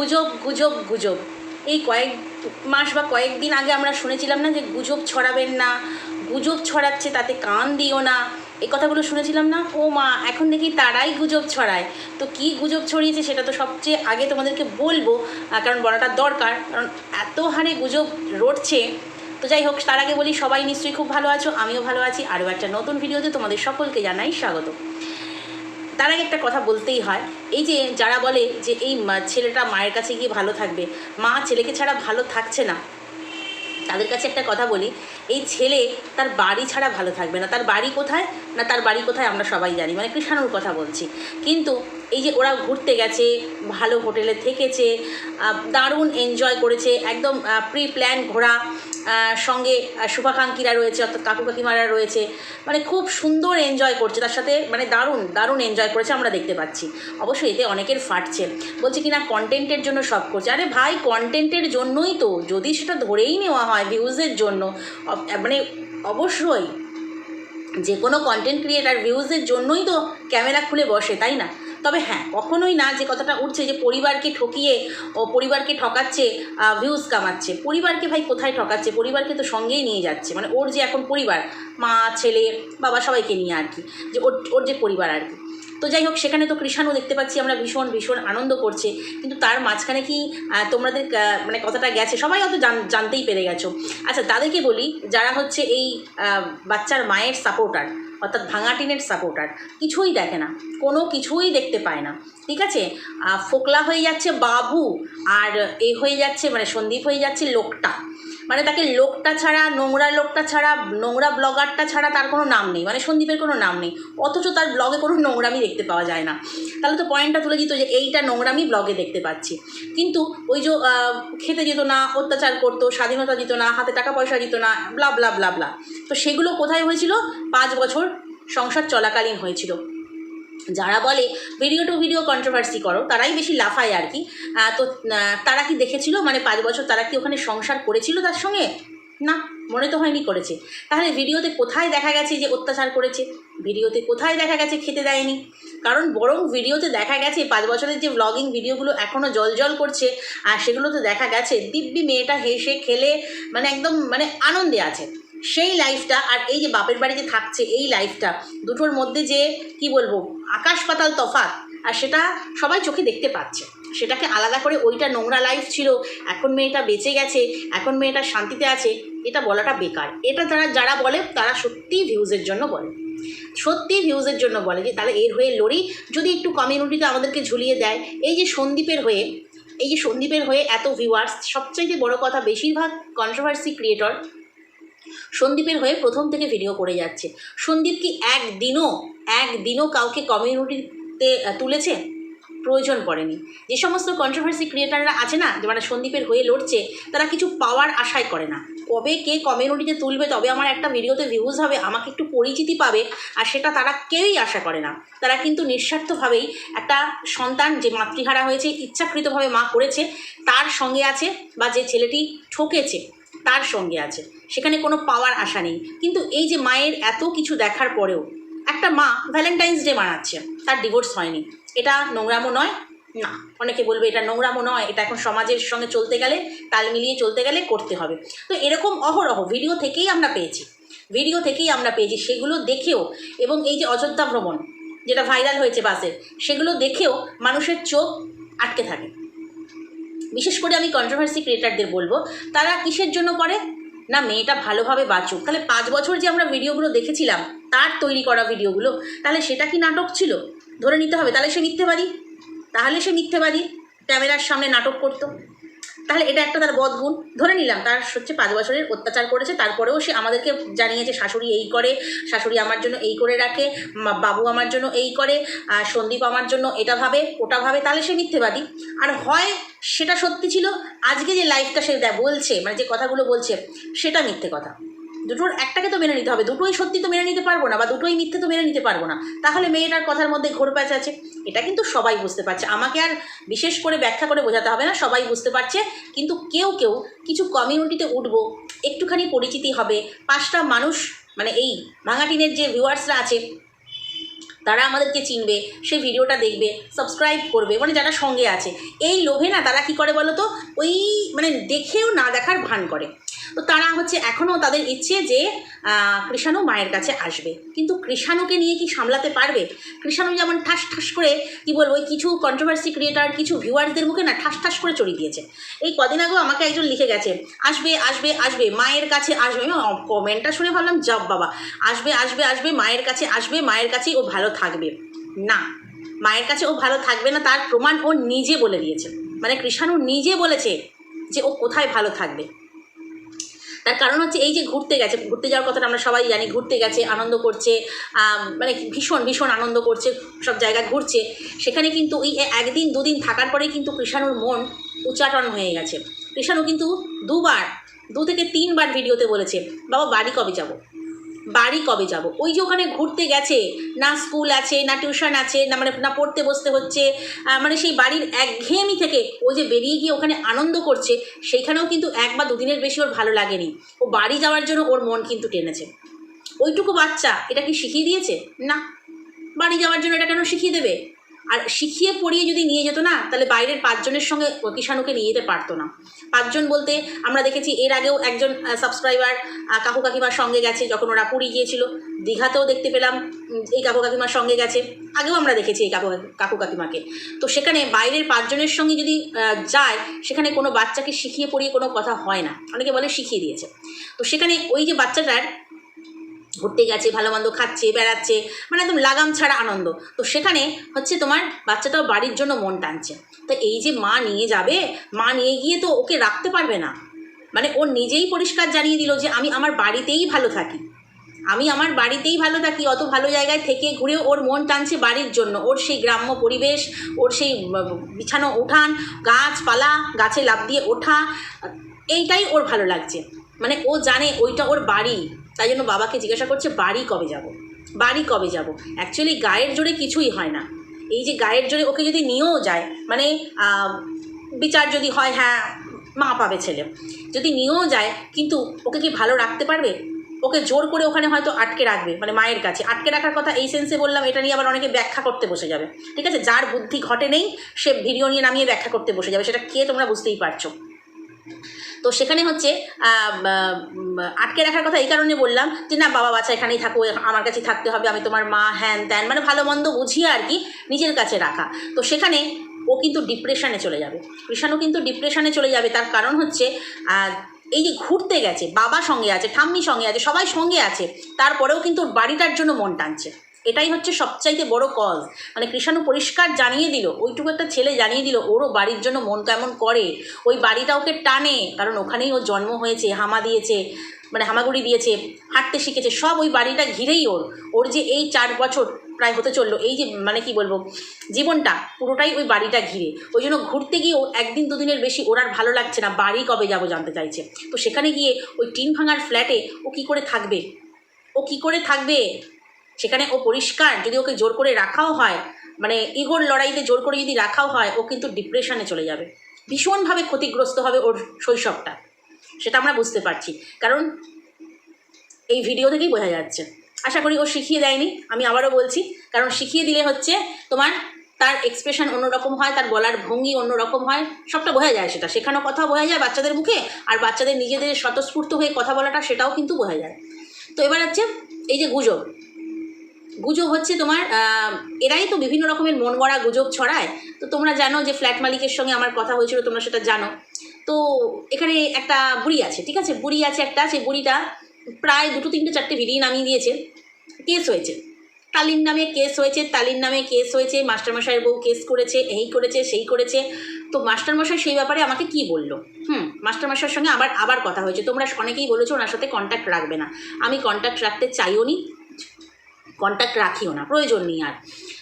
গুজব গুজব গুজব। এই কয়েক মাস বা কয়েকদিন আগে আমরা শুনেছিলাম না যে গুজব ছড়াবেন না, গুজব ছড়াচ্ছে তাতে কান দিও না। এই কথাগুলো শুনেছিলাম না? ও মা, এখন দেখি তারাই গুজব ছড়ায়। তো কি গুজব ছড়িয়েছে সেটা তো সবচেয়ে আগে তোমাদেরকে বলব কারণ বলাটা দরকার। কারণ এত হারে গুজব রটছে। তো যাই হোক, তার আগে বলি, সবাই নিশ্চয়ই খুব ভালো আছো, আমিও ভালো আছি। আরও একটা নতুন ভিডিওতে তোমাদের সকলকে জানাই স্বাগত। তার আগে একটা কথা বলতেই হয়। এই যে যারা বলে যে এই ছেলেটা মায়ের কাছে গিয়ে ভালো থাকবে, মা ছেলেকে ছাড়া ভালো থাকছে না। তাদের কাছে একটা কথা বলি, এই ছেলে তার বাড়ি ছাড়া ভালো থাকবে না। তার বাড়ি কোথায়? না তার বাড়ি কোথায় আমরা সবাই জানি। মানে কৃষাণুর কথা বলছি। কিন্তু এই যে ওরা ঘুরতে গেছে, ভালো হোটেলে থেকেছে দারুণ এনজয় করেছে, একদম প্রি প্ল্যান ঘোরা সঙ্গে শুভাকাঙ্ক্ষীরা রয়েছে, অর্থাৎ কাকু কাকিমারা রয়েছে মানে খুব সুন্দর এনজয় করছে, তার সাথে মানে দারুণ দারুণ এনজয় করেছে আমরা দেখতে পাচ্ছি। অবশ্যই এতে অনেকের ফাটছে, বলছে কি না কন্টেন্টের জন্য সব করছে, আরে ভাই কন্টেন্টের জন্যই তো, যদি সেটা ধরেই নেওয়া হয় ভিউজের জন্য মানে অবশ্যই যে কোনো কন্টেন্ট ক্রিয়েটার ভিউজের জন্যই তো ক্যামেরা খুলে বসে, তাই না? তবে হ্যাঁ কখনোই না যে কথাটা উঠছে যে পরিবারকে ঠকিয়ে ও পরিবারকে ঠকাচ্ছে ভিউজ কামাচ্ছে। পরিবারকে ভাই কোথায় ঠকাচ্ছে? পরিবারকে তো সঙ্গেই নিয়ে যাচ্ছে। মানে ওর যে এখন পরিবার, মা, ছেলে, বাবা সবাইকে নিয়ে আর কি, যে ওর ওর যে পরিবার আর কি। তো যাই হোক, সেখানে তো কৃষাণও দেখতে পাচ্ছি, আমরা ভীষণ ভীষণ আনন্দ করছে। কিন্তু তার মাঝখানে কি তোমাদের মানে কথাটা গেছে, সবাই জান, জানতেই পেরে গেছো। আচ্ছা তাদেরকে বলি, যারা হচ্ছে এই বাচ্চার মায়ের সাপোর্টার অর্থাৎ ভাঙা টিনের সাপোর্টার কিছুই দেখে না, কোনো কিছুই দেখতে পায় না, ঠিক আছে? ফোকলা হয়ে যাচ্ছে বাবু, আর এ হয়ে যাচ্ছে মানে সন্দীপ হয়ে যাচ্ছে লোকটা। মানে তাকে লোকটা ছাড়া, নোংরা লোকটা ছাড়া, নোংরা ব্লগারটা ছাড়া তার কোনো নাম নেই। মানে সন্দীপের কোনো নাম নেই। অথচ তার ব্লগে কোনো নোংরামি দেখতে পাওয়া যায় না। তাহলে তো পয়েন্টটা তুলে দিত যে এইটা নোংরামি ব্লগে দেখতে পাচ্ছি। কিন্তু ওই যে খেতে যেত না, অত্যাচার করতো, স্বাধীনতা দিত না, হাতে টাকা পয়সা দিত না ব্লা ব্লা ব্লা ব্লা তো সেগুলো কোথায় হয়েছিল? পাঁচ বছর সংসার চলাকালীন হয়েছিল। যারা বলে ভিডিও টু ভিডিও কন্ট্রোভার্সি করো, তারাই বেশি লাফায় আর কি। তো তারা কি দেখেছিল? মানে পাঁচ বছর তারা কি ওখানে সংসার করেছিল তার সঙ্গে? না, মনে তো হয়নি করেছে। তাহলে ভিডিওতে কোথায় দেখা গেছে যে অত্যাচার করেছে? ভিডিওতে কোথায় দেখা গেছে খেতে দেয়নি? কারণ বরং ভিডিওতে দেখা গেছে পাঁচ বছরের যে ব্লগিং ভিডিওগুলো এখনও জল জল করছে, আর সেগুলোতে দেখা গেছে দিব্যি মেয়েটা হেসে খেলে মানে একদম মানে আনন্দে আছে। সেই লাইফটা আর এই যে বাপের বাড়িতে থাকছে, এই লাইফটা দুটোর মধ্যে যে, কি বলব, আকাশ পাতাল তফাৎ, আর সেটা সবাই চোখে দেখতে পাচ্ছে। সেটাকে আলাদা করে ওইটা নোংরা লাইফ ছিল, এখন মেয়েটা বেঁচে গেছে, এখন মেয়েটা শান্তিতে আছে, এটা বলাটা বেকার। এটা তারা, যারা বলে, তারা সত্যিই ভিউজের জন্য বলে। সত্যি ভিউজের জন্য বলে যে, তাহলে এর হয়ে লড়ি, যদি একটু কমিউনিটিতে আমাদেরকে ঝুলিয়ে দেয়। এই যে সন্দীপের হয়ে, এই যে সন্দীপের হয়ে এত ভিউয়ার্স সবচাইতে বড় কথা বেশিরভাগ কন্ট্রোভার্সি ক্রিয়েটর সন্দীপের হয়ে প্রথম থেকে ভিডিও করে যাচ্ছে। সন্দীপ কি একদিনও একদিনও কাউকে কমিউনিটিতে তুলেছে? প্রয়োজন পড়েনি। যে সমস্ত কন্ট্রোভার্সি ক্রিয়েটাররা আছে না, যে মানে সন্দীপের হয়ে লড়ছে, তারা কিছু পাওয়ার আশাই করে না। কবে কে কমিউনিটিতে তুলবে, তবে আমার একটা ভিডিওতে ভিউজ হবে, আমাকে একটু পরিচিতি পাবে, আর সেটা তারা কেউই আশা করে না। তারা কিন্তু নিঃস্বার্থভাবেই একটা সন্তান যে মাতৃহারা হয়েছে, ইচ্ছাকৃতভাবে মা করেছে, তার সঙ্গে আছে, বা যে ছেলেটি ঠকেছে, তার সঙ্গে আছে। সেখানে কোনো পাওয়ার আশা নেই। কিন্তু এই যে মায়ের এত কিছু দেখার পরেও, একটা মা ভ্যালেন্টাইন্স ডে মানাচ্ছে, তার ডিভোর্স হয়নি। এটা নোংরামো নয়, না, অনেকে বলবে এটা নোংরামো নয়, এটা এখন সমাজের সঙ্গে চলতে গেলে, তাল মিলিয়ে চলতে গেলে করতে হবে। তো এরকম অহরহ ভিডিও থেকেই আমরা পেয়েছি। ভিডিও থেকেই আমরা পেয়েছি, সেগুলো দেখেও এবং এই যে অযোধ্যা ভ্রমণ, যেটা ভাইরাল হয়েছে বাসের সেগুলো দেখেও মানুষের চোখ আটকে থাকে। বিশেষ করে আমি কন্ট্রোভার্সি ক্রিয়েটারদের বলব, তারা কিসের জন্য করে? না, মেয়েটা ভালোভাবে বাঁচুক। তাহলে পাঁচ বছর যে আমরা ভিডিওগুলো দেখেছিলাম, তার তৈরি করা ভিডিওগুলো, তাহলে সেটা কি নাটক ছিল? ধরে নিতে হবে। তাহলে সে মিথ্যেবাদী। তাহলে সে মিথ্যেবাদী। ক্যামেরার সামনে নাটক করতো। তাহলে এটা একটা তার বদগুণ। ধরে নিলাম, তার হচ্ছে পাঁচ বছরের অত্যাচার করেছে, তারপরেও সে আমাদেরকে জানিয়েছে, শাশুড়ি এই করে, শাশুড়ি আমার জন্য এই করে রাখে বাবু আমার জন্য এই করে, আর সন্দীপ আমার জন্য এটা ভাবে, ওটা ভাবে। তাহলে সে মিথ্যেবাদী। আর হয় সেটা সত্যি ছিল, আজকে যে লাইফটা সে বলছে মানে যে কথাগুলো বলছে, সেটা মিথ্যে কথা। দুটোর একটাকে তো মেনে নিতে হবে, দুটোই সত্যি তো মেনে নিতে পারব না বা দুটোই মিথ্যে তো মেনে নিতে পারব না। তাহলে মেয়েটার কথার মধ্যে ঘোর প্যাচ আছে। এটা কিন্তু সবাই বুঝতে পারছে। আমাকে আর বিশেষ করে ব্যাখ্যা করে বোঝাতে হবে না, সবাই বুঝতে পারছে। কিন্তু কেউ কেউ কিছু কমিউনিটিতে উঠবো, একটুখানি পরিচিতি হবে। পাঁচটা মানুষ মানে এই ভাঙাটিনের যে ভিউয়ার্সরা আছে, তারা আমাদেরকে চিনবে সেই ভিডিওটা দেখবে সাবস্ক্রাইব করবে মানে যারা সঙ্গে আছে। এই লোভে না তারা কি করে বলো তো ওই মানে দেখেও না দেখার ভান করে। তো তারা হচ্ছে এখনও তাদের ইচ্ছে যে কৃষাণু মায়ের কাছে আসবে। কিন্তু কৃষাণুকে নিয়ে কি সামলাতে পারবে? কৃষাণু যেমন ঠাস ঠাস করে, কি বলব ওই কিছু কন্ট্রোভার্সি ক্রিয়েটার কিছু ভিউয়ার্সদের মুখে না ঠাস ঠাস করে চড়িয়ে দিয়েছে। এই কদিন আগেও আমাকে একজন লিখে গেছে, আসবে আসবে আসবে, মায়ের কাছে আসবে। কমেন্টটা শুনে ভাবলাম জব বাবা, আসবে আসবে আসবে, মায়ের কাছে আসবে, মায়ের কাছেই ও ভালো থাকবে। না, মায়ের কাছে ও ভালো থাকবে না, তার প্রমাণ ও নিজে বলে দিয়েছে। মানে কৃষাণু নিজে বলেছে যে ও কোথায় ভালো থাকবে। তার কারণ হচ্ছে এই যে ঘুরতে গেছে, ঘুরতে যাওয়ার কথাটা আমরা সবাই জানি, ঘুরতে গেছে, আনন্দ করছে মানে ভীষণ ভীষণ আনন্দ করছে, সব জায়গায় ঘুরছে। সেখানে কিন্তু ওই একদিন, দুদিন থাকার পরে কিন্তু কৃষাণুর মন উচ্চাটন হয়ে গেছে। কৃষাণু কিন্তু দুবার, দু থেকে তিনবার ভিডিওতে বলেছে, বাবা, বাড়ি কবে যাব? বাড়ি কবে যাব? ওই যে ওখানে ঘুরতে গেছে, না স্কুল আছে, না টিউশন আছে, না মানে না পড়তে বসতে হচ্ছে মানে সেই বাড়ির একঘেয়েমি থেকে ও যে বেরিয়ে গিয়ে ওখানে আনন্দ করছে, সেইখানেও কিন্তু এক বা দুদিনের বেশি ওর ভালো লাগেনি। ও বাড়ি যাওয়ার জন্য ওর মন কিন্তু টেনেছে। ওইটুকু বাচ্চা এটা কি শিখিয়ে দিয়েছে? না। বাড়ি যাওয়ার জন্য এটা কেন শিখিয়ে দেবে? আর শিখিয়ে পড়িয়ে যদি নিয়ে যেত না, তাহলে বাইরের পাঁচজনের সঙ্গে কিষাণুকে নিয়ে যেতে পারতো না। পাঁচজন বলতে আমরা দেখেছি, এর আগেও একজন সাবস্ক্রাইবার কাকু কাকিমার সঙ্গে গেছে যখন ওরা পুরী গিয়েছিল। দীঘাতেও দেখতে পেলাম এই কাকু কাকিমার সঙ্গে গেছে। আগেও আমরা দেখেছি এই কাকু কাকু কাকিমাকে। তো সেখানে বাইরের পাঁচজনের সঙ্গে যদি যায়, সেখানে কোনো বাচ্চাকে শিখিয়ে পড়িয়ে কোনো কথা হয় না। অনেকে বলে শিখিয়ে দিয়েছে। তো সেখানে ওই যে বাচ্চাটার ঘুরতে গেছে, ভালো মন্দ খাচ্ছে, বেড়াচ্ছে মানে একদম লাগাম ছাড়া আনন্দ। তো সেখানে হচ্ছে তোমার বাচ্চাটাও বাড়ির জন্য মন টানছে। তো এই যে মা নিয়ে যাবে, মা নিয়ে গিয়ে তো ওকে রাখতে পারবে না। মানে ও নিজেই পরিষ্কার জানিয়ে দিল যে আমি আমার বাড়িতেই ভালো থাকি। আমি আমার বাড়িতেই ভালো থাকি, অত ভালো জায়গায় থেকে ঘুরে ওর মন টানছে বাড়ির জন্য। ওর সেই গ্রাম্য পরিবেশ, ওর সেই বিছানো উঠান, গাছপালা, গাছে লাফ দিয়ে ওঠা, এইটাই ওর ভালো লাগছে। মানে ও জানে ওইটা ওর বাড়ি। তাই জন্য বাবাকে জিজ্ঞাসা করছে, বাড়ি কবে যাব? বাড়ি কবে যাব? অ্যাকচুয়ালি গায়ের জোরে কিছুই হয় না। এই যে গায়ের জোরে ওকে যদি নিয়েও যায় মানে বিচার যদি হয় হ্যাঁ মা পাবে ছেলে। যদি নিয়েও যায়, কিন্তু ওকে কি ভালো রাখতে পারবে? ওকে জোর করে ওখানে হয়তো আটকে রাখবে মানে মায়ের কাছে। আটকে রাখার কথা এই সেন্সে বললাম, এটা নিয়ে আবার অনেকে ব্যাখ্যা করতে বসে যাবে। ঠিক আছে? যার বুদ্ধি ঘটে নেই, সে ভিডিও নিয়ে নামিয়ে ব্যাখ্যা করতে বসে যাবে। সেটা কে তোমরা বুঝতেই পারছ? তো সেখানে হচ্ছে আটকে রাখার কথা এই কারণে বললাম যে, না, বাবা বাচ্চা এখানেই থাকো আমার কাছে থাকতে হবে, আমি তোমার মা, হ্যান, ত্যান মানে ভালো মন্দ বুঝিয়ে আর কি নিজের কাছে রাখা। তো সেখানে ও কিন্তু ডিপ্রেশনে চলে যাবে। কৃষাণু কিন্তু ডিপ্রেশনে চলে যাবে। তার কারণ হচ্ছে এই যে ঘুরতে গেছে, বাবা সঙ্গে আছে, ঠাম্মি সঙ্গে আছে, সবাই সঙ্গে আছে, তারপরেও কিন্তু বাড়িটার জন্য মন টানছে। এটাই হচ্ছে সবচাইতে বড় কজ মানে কৃষাণু পরিষ্কার জানিয়ে দিল, ওইটুকু একটা ছেলে জানিয়ে দিল, ওরও বাড়ির জন্য মন কেমন করে। ওই বাড়িটা ওকে টানে, কারণ ওখানেই ওর জন্ম হয়েছে, হামা দিয়েছে মানে হামাগুড়ি দিয়েছে, হাঁটতে শিখেছে, সব ওই বাড়িটা ঘিরেই ওর। ওর যে এই চার বছর প্রায় হতে চলল, এই যে মানে কি বলব, জীবনটা পুরোটাই ওই বাড়িটা ঘিরে। ওই জন্য ঘুরতে গিয়ে একদিন দুদিনের বেশি ওর আর ভালো লাগছে না, বাড়ি কবে যাব জানতে চাইছে। তো সেখানে গিয়ে ওই টিন ভাঙার ফ্ল্যাটে ও কী করে থাকবে? ও কী করে থাকবে? সেখানে ও পরিষ্কার, যদি ওকে জোর করে রাখাও হয় মানে ইগোর লড়াইতে জোর করে যদি রাখাও হয়, ও কিন্তু ডিপ্রেশনে চলে যাবে। ভীষণভাবে ক্ষতিগ্রস্ত হবে ওর শৈশবটা। সেটা আমরা বুঝতে পারছি। কারণ এই ভিডিও থেকেই বোঝা যাচ্ছে। আশা করি ও শিখিয়ে দেয়নি, আমি আবারও বলছি। কারণ শিখিয়ে দিলে হচ্ছে তোমার, তার এক্সপ্রেশন অন্যরকম হয়, তার গলার ভঙ্গি অন্যরকম হয়, সবটা বোঝা যায় সেটা। শেখানো কথা বোঝা যায় বাচ্চাদের মুখে, আর বাচ্চাদের নিজেদের স্বতঃস্ফূর্ত হয়ে কথা বলাটা সেটাও কিন্তু বোঝা যায়। তো এবার হচ্ছে এই যে গুজব গুজব হচ্ছে তোমার এরাই তো বিভিন্ন রকমের মন গড়া গুজব ছড়ায়। তো তোমরা জানো যে ফ্ল্যাট মালিকের সঙ্গে আমার কথা হয়েছিল, তোমরা সেটা জানো। তো এখানে একটা বুড়ি আছে, ঠিক আছে? বুড়ি আছে একটা, সেই বুড়িটা প্রায় দুটো, তিনটে, চারটে ভিডিও নামিয়ে দিয়েছে। কেস হয়েছে। তালির নামে কেস হয়েছে তালির নামে কেস হয়েছে, মাস্টারমশাইয়ের বউ কেস করেছে, এই করেছে, সেই করেছে। তো মাস্টারমশাই সেই ব্যাপারে আমাকে কি বলল? হুম, মাস্টারমশাইয়ের সঙ্গে আবার আবার কথা হয়েছে। তোমরা অনেকেই বলেছ ওনার সাথে কন্ট্যাক্ট রাখবে না। আমি কন্ট্যাক্ট রাখতে চাইও নি। কন্ট্যাক্ট রাখিও না, প্রয়োজন নেই আর।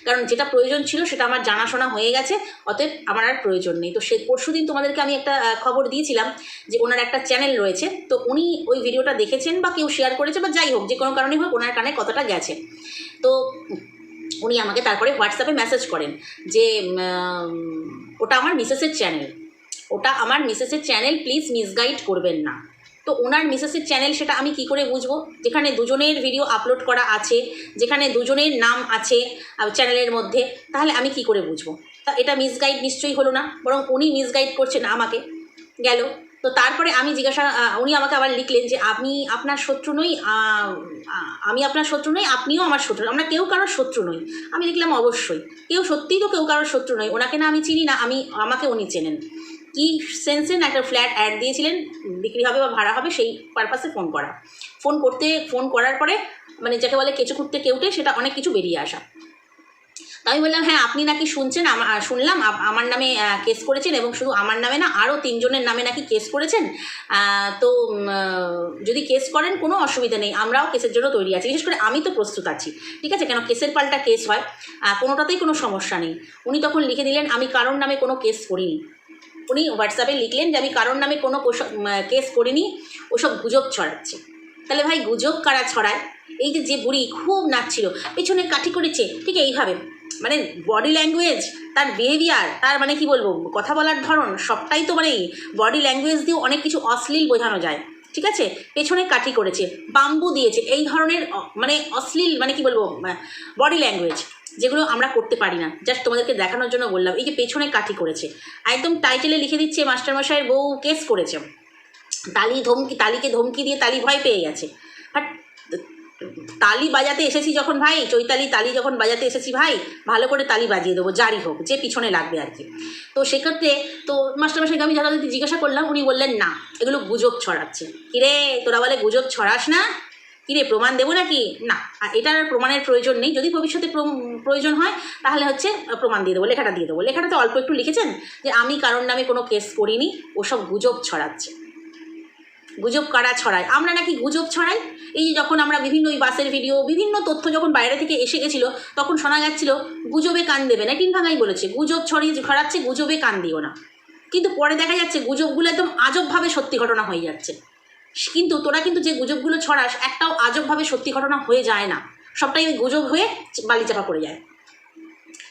কারণ যেটা প্রয়োজন ছিল সেটা আমার জানাশোনা হয়ে গেছে, অতএব আমার আর প্রয়োজন নেই। তো সে পরশু দিন তোমাদেরকে আমি একটা খবর দিয়েছিলাম যে ওনার একটা চ্যানেল রয়েছে, তো উনি ওই ভিডিওটা দেখেছেন বা কেউ শেয়ার করেছে বা যাই হোক, যে কোনো কারণে হোক ওনার কানে কতটা গেছে। তো উনি আমাকে তারপরে হোয়াটসঅ্যাপে মেসেজ করেন যে ওটা আমার মিসেসের চ্যানেল ওটা আমার মিসেসের চ্যানেল প্লিজ মিসগাইড করবেন না। তো ওনার মিসেসের চ্যানেল সেটা আমি কি করে বুঝব? যেখানে দুজনের ভিডিও আপলোড করা আছে, যেখানে দুজনের নাম আছে চ্যানেলের মধ্যে, তাহলে আমি কি করে বুঝব? তা এটা মিসগাইড নিশ্চয়ই হলো না, বরং উনি মিসগাইড করছেন আমাকে, গেল। তো তারপরে আমি জিজ্ঞাসা উনি আমাকে আবার লিখলেন যে আমি আপনার শত্রু নই আমি আপনার শত্রু নই, আপনিও আমার শত্রু নই। আমরা কেউ কারোর শত্রু নই। আমি লিখলাম অবশ্যই, কেউ সত্যিই তো কেউ কারোর শত্রু নয়, ওনাকে না আমি চিনি, না আমি, আমাকে উনি চেনেন। কি সেন্সে না একটা ফ্ল্যাট অ্যাড দিয়েছিলেন, বিক্রি হবে বা ভাড়া হবে সেই পারপাসে ফোন করা। ফোন করতে ফোন করার পরে মানে যাকে বলে কেঁচো খুঁড়তে কেউটে সেটা অনেক কিছু বেরিয়ে আসা। আমি বললাম হ্যাঁ আপনি নাকি শুনছেন? শুনলাম আমার নামে কেস করেছেন এবং শুধু আমার নামে না আরও তিনজনের নামে নাকি কেস করেছেন। তো যদি কেস করেন কোনো অসুবিধা নেই, আমরাও কেসের জন্য তৈরি আছি। বিশেষ করে আমি তো প্রস্তুত আছি, ঠিক আছে? কেন কেসের পাল্টা কেস হয় কোনোটাতেই কোনো সমস্যা নেই। উনি তখন লিখে দিলেন, আমি কারোর নামে কোনো কেস করিনি। উনি হোয়াটসঅ্যাপে লিখলেন যে আমি কারোর নামে কোনো কেস করিনি, ওসব গুজব ছড়াচ্ছে। তাহলে ভাই গুজব কারা ছড়ায়? এই যে যে বুড়ি খুব নাচছিল, পেছনে কাঠি করেছে, ঠিক এইভাবে। মানে বডি ল্যাঙ্গুয়েজ তার বিহেভিয়ার তার মানে কি বলব, কথা বলার ধরন, সবটাই তো মানে বডি ল্যাঙ্গুয়েজ দিয়েও অনেক কিছু অশ্লীল বোঝানো যায়, ঠিক আছে? পেছনে কাঠি করেছে বাম্বু দিয়েছে, এই ধরনের মানে অশ্লীল মানে কি বলব বডি ল্যাঙ্গুয়েজ যেগুলো আমরা করতে পারি না। জাস্ট তোমাদেরকে দেখানোর জন্য বললাম। এই যে পেছনে কাঠি করেছে। একদম টাইটেলে লিখে দিচ্ছে মাস্টারমশাইয়ের বউ কেস করেছে। তালি ধমকি, তালিকে ধমকি দিয়ে তালি ভয় পেয়ে গেছে। বাট তালি বাজাতে এসেছি যখন ভাই, চৈতালি তালি যখন বাজাতে এসেছি ভাই, ভালো করে তালি বাজিয়ে দেবো জারি হোক, যে পিছনে লাগবে আর কি। তো সেক্ষেত্রে তো মাস্টারমশাইকে আমি যথাযথ জিজ্ঞাসা করলাম, উনি বললেন, না, এগুলো গুজব ছড়াচ্ছে। কিরে, তোরা বলে গুজব ছড়াস না? কিরে, প্রমাণ দেবো নাকি? না এটার প্রমাণের প্রয়োজন নেই। যদি ভবিষ্যতে প্রয়োজন হয়, তাহলে হচ্ছে প্রমাণ দিয়ে দেবো, লেখাটা দিয়ে দেবো। লেখাটাতে অল্প একটু লিখেছেন যে, আমি কারোর নামে কোনো কেস করিনি, ওসব গুজব ছড়াচ্ছে। গুজব কারা ছড়ায়? আমরা নাকি গুজব ছড়াই? এই যে যখন আমরা বিভিন্ন ওই বাসের ভিডিও বিভিন্ন তথ্য যখন বাইরে থেকে এসে গেছিল, তখন শোনা যাচ্ছিল, গুজবে কান দেবে না। টিন ভাঙাই বলেছে, গুজব ছড়িয়ে ছড়াচ্ছে, গুজবে কান দিও না। কিন্তু পরে দেখা যাচ্ছে, গুজবগুলো একদম আজবভাবে সত্যি ঘটনা হয়ে যাচ্ছে। কিন্তু তোরা কিন্তু যে গুজবগুলো ছড়াস, একটাও আজবভাবে সত্যি ঘটনা হয়ে যায় না। সবটাই গুজব হয়ে বালিচাপা পড়ে যায়।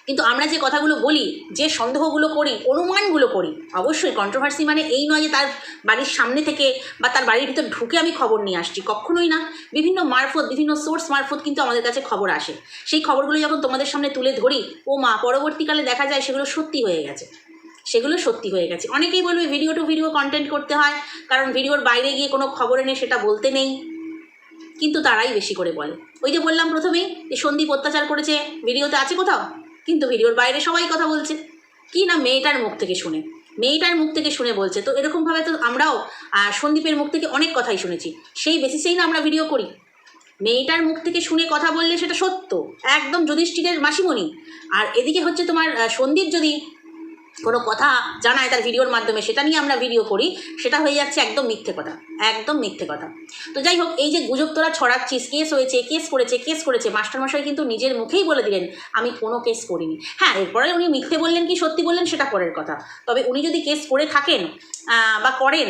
কিন্তু আমরা যে কথাগুলো বলি, যে সন্দেহগুলো করি, অনুমানগুলো করি, অবশ্যই কন্ট্রোভার্সি মানে এই নয় যে তার বাড়ির সামনে থেকে বা তার বাড়ির ভিতর ঢুকে আমি খবর নিয়ে আসছি, কখনোই না। বিভিন্ন মারফত, বিভিন্ন সোর্স মারফত কিন্তু আমাদের কাছে খবর আসে। সেই খবরগুলো যখন তোমাদের সামনে তুলে ধরি ও মা পরবর্তীকালে দেখা যায় সেগুলো সত্যি হয়ে গেছে। সেগুলো সত্যি হয়ে গেছে। অনেকেই বলবে ভিডিও টু ভিডিও কন্টেন্ট করতে হয়, কারণ ভিডিওর বাইরে গিয়ে কোনো খবর এনে সেটা বলতে নেই। কিন্তু তারাই বেশি করে বলে। ওই যে বললাম প্রথমেই যে সন্দীপ অত্যাচার করেছে ভিডিওতে আছে কোথাও? কিন্তু ভিডিওর বাইরে সবাই কথা বলছে। কি না মেয়েটার মুখ থেকে শুনে। মেয়েটার মুখ থেকে শুনে বলছে। তো এরকমভাবে তো আমরাও সন্দীপের মুখ থেকে অনেক কথাই শুনেছি। সেই বেসিসেই না আমরা ভিডিও করি। মেয়েটার মুখ থেকে শুনে কথা বললে সেটা সত্য। একদম যুধিষ্ঠিরের মাসিমণি। আর এদিকে হচ্ছে তোমার সন্দীপ যদি কোনো কথা জানায় তার ভিডিওর মাধ্যমে, সেটা নিয়ে আমরা ভিডিও করি, সেটা হয়ে যাচ্ছে একদম মিথ্যে কথা, একদম মিথ্যে কথা। তো যাই হোক, এই যে গুজব তোরা ছড়াচ্ছিস, কেস হয়েছে, কেস করেছে কেস করেছে, মাস্টারমশাই কিন্তু নিজের মুখেই বলে দিলেন, আমি কোনো কেস করিনি। হ্যাঁ এরপরে উনি মিথ্যে বললেন কি, সত্যি বললেন, সেটা পরের কথা। তবে উনি যদি কেস করে থাকেন বা করেন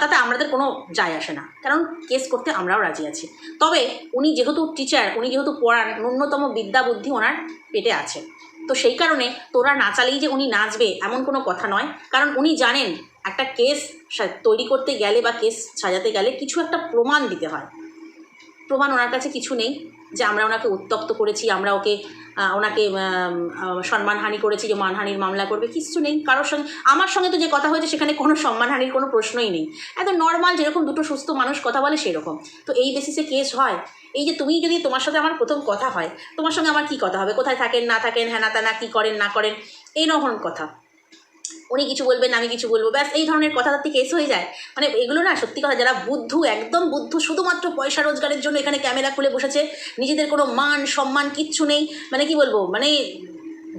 তাতে আমাদের কোনো যায় আসে না। কারণ কেস করতে আমরাও রাজি আছি। তবে উনি যেহেতু টিচার উনি যেহেতু পড়ান, ন্যূনতম বিদ্যা বুদ্ধি ওনার পেটে আছে। তো সেই কারণে তোরা নাচালেই যে উনি নাচবে, এমন কোনো কথা নয়। কারণ উনি জানেন, একটা কেস তৈরি করতে গেলে বা কেস সাজাতে গেলে কিছু একটা প্রমাণ দিতে হয়। প্রমাণ ওনার কাছে কিছু নেই। যে আমরা ওনাকে উত্তক্ত করেছি, আমরা ওকে ওনাকে সম্মানহানি করেছি যে মানহানির মামলা করবে, কিচ্ছু নেই। কারোর সঙ্গে, আমার সঙ্গে তো যে কথা হয়েছে সেখানে কোনো সম্মানহানির কোনো প্রশ্নই নেই। এত নর্মাল যেরকম দুটো সুস্থ মানুষ কথা বলে সেরকম। তো এই বেসিসে কেস হয়। এই যে তুমি যদি তোমার সাথে আমার প্রথম কথা হয়, তোমার সঙ্গে আমার কি কথা হবে? কোথায় থাকেন, না থাকেন হ্যাঁ না তা না, কী করেন, না করেন, এই রকম কথা। উনি কিছু বলবেন, আমি কিছু বলব, ব্যাস এই ধরনের কথাবার্তি কেস হয়ে যায়। মানে এগুলো না সত্যি কথা যারা বুদ্ধ, একদম বুদ্ধ, শুধুমাত্র পয়সা রোজগারের জন্য এখানে ক্যামেরা খুলে বসেছে, নিজেদের কোনো মান, সম্মান কিচ্ছু নেই। মানে কি বলব? মানে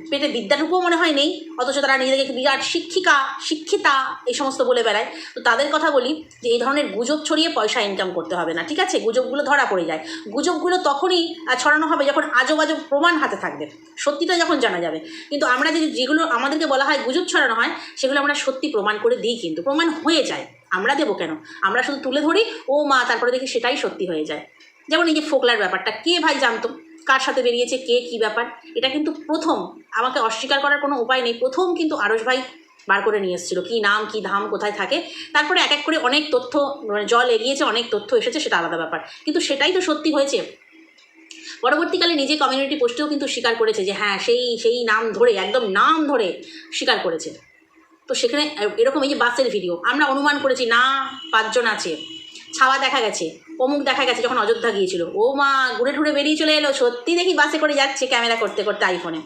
পেটে বিদ্যাটুকুও মনে হয় নেই, অথচ তারা নিজেদেরকে বিরাট শিক্ষিকা, শিক্ষিতা এই সমস্ত বলে বেড়ায়। তো তাদের কথা বলি যে এই ধরনের গুজব ছড়িয়ে পয়সা ইনকাম করতে হবে না, ঠিক আছে? গুজবগুলো ধরা পড়ে যায়। গুজবগুলো তখনই ছড়ানো হবে যখন আজব আজব প্রমাণ হাতে থাকবে। সত্যিটা যখন জানা যাবে। কিন্তু আমরা যে যেগুলো আমাদেরকে বলা হয় গুজব ছড়ানো হয়, সেগুলো আমরা সত্যি প্রমাণ করে দিই কিন্তু। প্রমাণ হয়ে যায়। আমরা দেবো কেন? আমরা শুধু তুলে ধরি, ও মা, তারপরে দেখি সেটাই সত্যি হয়ে যায়। যেমন এই যে ফোকলার ব্যাপারটা, কে ভাই জানতো? কার সাথে বেরিয়েছে, কে কি ব্যাপার, এটা কিন্তু প্রথম। আমাকে অস্বীকার করার কোনো উপায় নেই। প্রথম কিন্তু আরস ভাই বার করে নিয়ে এসেছিল। কী নাম, কী ধাম, কোথায় থাকে? তারপরে এক এক করে অনেক তথ্য মানে জল এগিয়েছে, অনেক তথ্য এসেছে, সেটা আলাদা ব্যাপার। কিন্তু সেটাই তো সত্যি হয়েছে। পরবর্তীকালে নিজে কমিউনিটি পোস্টেও কিন্তু স্বীকার করেছে যে হ্যাঁ সেই সেই নাম ধরে, একদম নাম ধরে স্বীকার করেছে। তো সেখানে এরকম এই যে বাসের ভিডিও আমরা অনুমান করেছি, না, পাঁচজন আছে। ছাওয়া দেখা গেছে, অমুক দেখা গেছে যখন অযোধ্যা গিয়েছিল। ও মা, ঘুরে ঠুরে বেরিয়ে চলে এলো, সত্যি দেখি বাসে করে যাচ্ছে ক্যামেরা করতে করতে আইফোনে।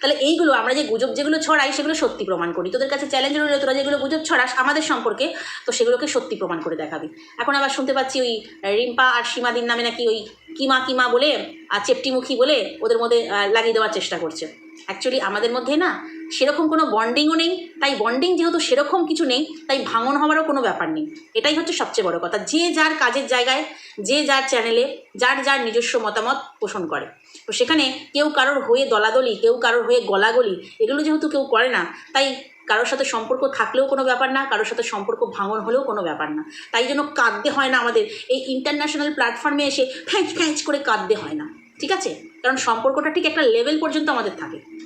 তাহলে এইগুলো আমরা যে গুজব যেগুলো ছড়াই, সেগুলো সত্যি প্রমাণ করি। তোদের কাছে চ্যালেঞ্জ রইল, তোরা যেগুলো গুজব ছড়াস আমাদের সম্পর্কে, তো সেগুলোকে সত্যি প্রমাণ করে দেখাবি। এখন আবার শুনতে পাচ্ছি ওই রিম্পা আর সীমাদির নামে নাকি ওই কিমা কিমা বলে, আর চেপটিমুখী বলে ওদের মধ্যে লাগিয়ে দেওয়ার চেষ্টা করছে। অ্যাকচুয়ালি আমাদের মধ্যে না সেরকম কোনো বন্ডিংও নেই। তাই বন্ডিং যেহেতু সেরকম কিছু নেই, তাই ভাঙন হওয়ারও কোনো ব্যাপার নেই। এটাই হচ্ছে সবচেয়ে বড় কথা। যে যার কাজের জায়গায়, যে যার চ্যানেলে যার যার নিজস্ব মতামত পোষণ করে। তো সেখানে কেউ কারোর হয়ে দলাদলি, কেউ কারোর হয়ে গলাগলি, এগুলো যেহেতু কেউ করে না, তাই কারোর সাথে সম্পর্ক থাকলেও কোনো ব্যাপার না, কারোর সাথে সম্পর্ক ভাঙন হলেও কোনো ব্যাপার না। তাই জন্য কাঁদতে হয় না আমাদের। এই ইন্টারন্যাশনাল প্ল্যাটফর্মে এসে ফ্যাঁচ ফ্যাঁচ করে কাঁদতে হয় না। ঠিক আছে? কারণ সম্পর্কটা ঠিক একটা লেভেল পর্যন্ত আমাদের থাকে।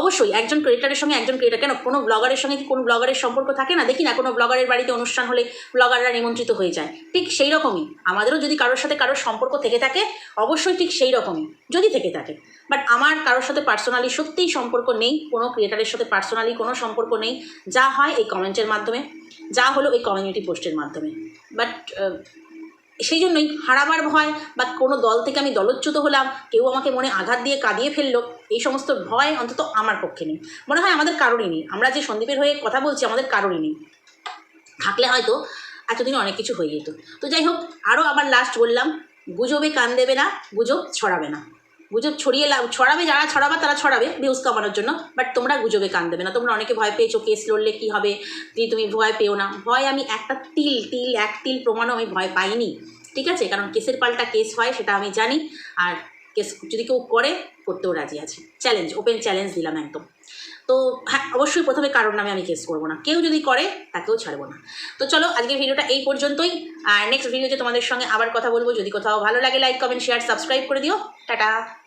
অবশ্যই, একজন ক্রিয়েটারের সঙ্গে একজন ক্রিয়েটার কেন? কোনো ব্লগারের সঙ্গে কি কোনো ব্লগারের সম্পর্ক থাকে না? দেখি না, কোনো ব্লগারের বাড়িতে অনুষ্ঠান হলে ব্লগাররা নিমন্ত্রিত হয়ে যায়। ঠিক সেই রকমই আমাদেরও যদি কারোর সাথে কারোর সম্পর্ক থেকে থাকে, অবশ্যই ঠিক সেই রকমই যদি থেকে থাকে। বাট আমার কারোর সাথে পার্সোনালি সত্যিই সম্পর্ক নেই, কোনো ক্রিয়েটারের সাথে পার্সোনালি কোনো সম্পর্ক নেই। যা হয় এই কমেন্টের মাধ্যমে, যা হলো এই কমিউনিটি পোস্টের মাধ্যমে। বাট সেই জন্যই হারাবার ভয় বা কোনো দল থেকে আমি দলচ্যুত হলাম, কেউ আমাকে মনে আঘাত দিয়ে কাঁদিয়ে ফেলল, এই সমস্ত ভয় অন্তত আমার পক্ষে নেই। মনে হয় আমাদের কারণই নেই। আমরা যে সন্দীপের হয়ে কথা বলছি, আমাদের কারণই নেই। থাকলে হয়তো এতদিন অনেক কিছু হয়ে যেত। তো যাই হোক আরও আবার লাস্ট বললাম, গুজবে কান দেবে না, গুজব ছড়াবে না। গুজব ছড়িয়ে লাভ, ছড়াবে, যারা ছড়াবে তারা ছড়াবে ভিউজ কামানোর জন্য। বাট তোমরা গুজবে কান দেবে না। তোমরা অনেকে ভয় পেয়েছ কেস লড়লে কী হবে? তুমি ভয় পেও না। ভয় আমি একটা তিল তিল, এক তিল প্রমাণও আমি ভয় পাইনি। ঠিক আছে? কারণ কেসের পাল্টা কেস হয়, সেটা আমি জানি। আর কেস যদি কেউ করে, করতেও রাজি আছে। চ্যালেঞ্জ ওপেন চ্যালেঞ্জ দিলাম একদম। তো হ্যাঁ অবশ্যই প্রথমে কারোর নামে আমি কেস করব না। কেউ যদি করে, তাকেও ছাড়বো না। তো চলো, আজকের ভিডিওটা এই পর্যন্তই। আর নেক্সট ভিডিওতে তোমাদের সঙ্গে আবার কথা বলব। যদি কোথাও ভালো লাগে লাইক কমেন্ট শেয়ার সাবস্ক্রাইব করে দিও। টাটা!